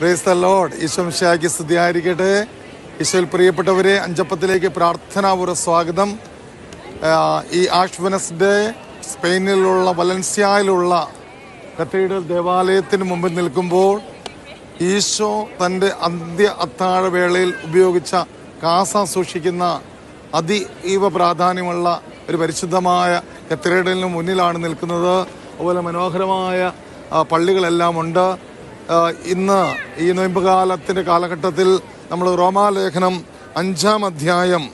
Praise the load ഈശ്വംശാക്കി സ്തുതിയായിരിക്കട്ടെ. ഈശോയിൽ പ്രിയപ്പെട്ടവരെ അഞ്ചപ്പത്തിലേക്ക് പ്രാർത്ഥനാപൂർവ സ്വാഗതം. ഈ ആഷ് വെനസ്ഡേ സ്പെയിനിലുള്ള വലൻസിയയിലുള്ള കത്തീഡ്രൽ ദേവാലയത്തിന് മുമ്പിൽ നിൽക്കുമ്പോൾ ഈശോ തന്റെ അന്ത്യ അത്താഴവേളയിൽ ഉപയോഗിച്ച കാസ സൂക്ഷിക്കുന്ന അതീവ പ്രാധാന്യമുള്ള ഒരു പരിശുദ്ധമായ കത്തീഡ്രലിന് മുന്നിലാണ് നിൽക്കുന്നത്. അതുപോലെ മനോഹരമായ പള്ളികളെല്ലാം ഉണ്ട്. ഇന്ന് ഈ നൊയമ്പുകാലത്തിന്റെ കാലഘട്ടത്തിൽ നമ്മൾ റോമാലേഖനം അഞ്ചാം അധ്യായം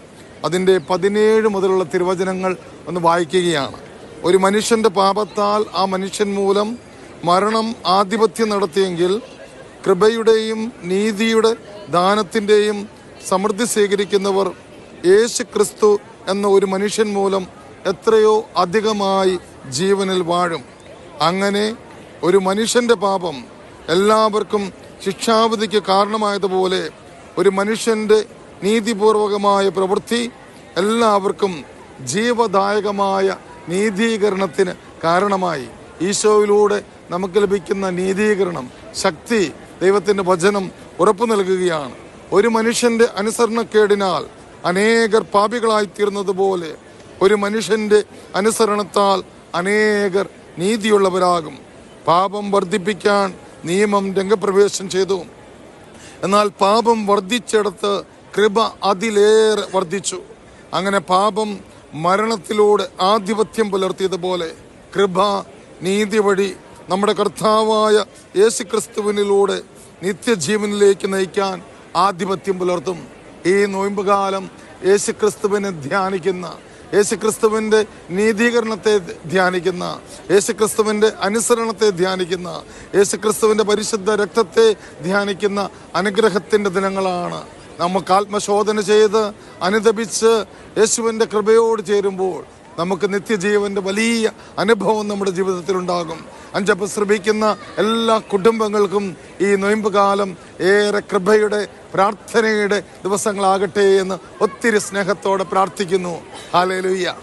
അതിന്റെ പതിനേഴ് മുതലുള്ള തിരുവചനങ്ങൾ ഒന്ന് വായിക്കുകയാണ്. ഒരു മനുഷ്യന്റെ പാപത്താൽ ആ മനുഷ്യൻ മൂലം മരണം ആധിപത്യം നടത്തിയെങ്കിൽ കൃപയുടെയും നീതിയുടെ ദാനത്തിന്റെയും സമൃദ്ധി സ്വീകരിക്കുന്നവർ യേശു ക്രിസ്തു എന്ന ഒരു മനുഷ്യൻ മൂലം എത്രയോ അധികമായി ജീവനിൽ വാഴും. അങ്ങനെ ഒരു മനുഷ്യന്റെ പാപം എല്ലാവർക്കും ശിക്ഷാവിധിക്ക് കാരണമായതുപോലെ ഒരു മനുഷ്യന്റെ നീതിപൂർവകമായ പ്രവൃത്തി എല്ലാവർക്കും ജീവദായകമായ നീതീകരണത്തിന് കാരണമായി. ഈശോയിലൂടെ നമുക്ക് ലഭിക്കുന്ന നീതീകരണം ശക്തി ദൈവത്തിന്റെ വചനം ഉറപ്പു നൽകുകയാണ്. ഒരു മനുഷ്യന്റെ അനുസരണക്കേടിനാൽ അനേകർ പാപികളായി തീർന്നതുപോലെ ഒരു മനുഷ്യന്റെ അനുസരണത്താൽ അനേകർ നീതിയുള്ളവരാകും. പാപം വർദ്ധിപ്പിക്കാൻ നിയമം രംഗപ്രവേശം ചെയ്തു. എന്നാൽ പാപം വർദ്ധിച്ചെടുത്ത് കൃപ അതിലേറെ വർദ്ധിച്ചു. അങ്ങനെ പാപം മരണത്തിലൂടെ ആധിപത്യം പുലർത്തിയതുപോലെ കൃപ നീതി വഴി നമ്മുടെ കർത്താവായ യേശു ക്രിസ്തുവിനിലൂടെ നിത്യജീവനിലേക്ക് നയിക്കാൻ ആധിപത്യം പുലർത്തും. ഈ നോയമ്പുകാലം യേശു ക്രിസ്തുവിനെ ധ്യാനിക്കുന്ന യേശുക്രിസ്തുവിന്റെ നീതീകരണത്തെ ധ്യാനിക്കുന്ന യേശുക്രിസ്തുവിന്റെ അനുസരണത്തെ ധ്യാനിക്കുന്ന യേശുക്രിസ്തുവിന്റെ പരിശുദ്ധ രക്തത്തെ ധ്യാനിക്കുന്ന അനുഗ്രഹത്തിന്റെ ദിനങ്ങളാണ്. നമുക്ക് ആത്മശോധന ചെയ്ത് അനുദപിച്ച് യേശുവിന്റെ കൃപയോട് ചേരുമ്പോൾ നമുക്ക് നിത്യജീവന്റെ വലിയ അനുഭവം നമ്മുടെ ജീവിതത്തിൽ ഉണ്ടാകും അഞ്ചപ്പം ശ്രമിക്കുന്ന എല്ലാ കുടുംബങ്ങൾക്കും ഈ നൊയമ്പ് കാലം ഏറെ കൃപയുടെ പ്രാർത്ഥനയുടെ ദിവസങ്ങളാകട്ടെ എന്ന് ഒത്തിരി സ്നേഹത്തോടെ പ്രാർത്ഥിക്കുന്നു. ഹാലേലുയ്യ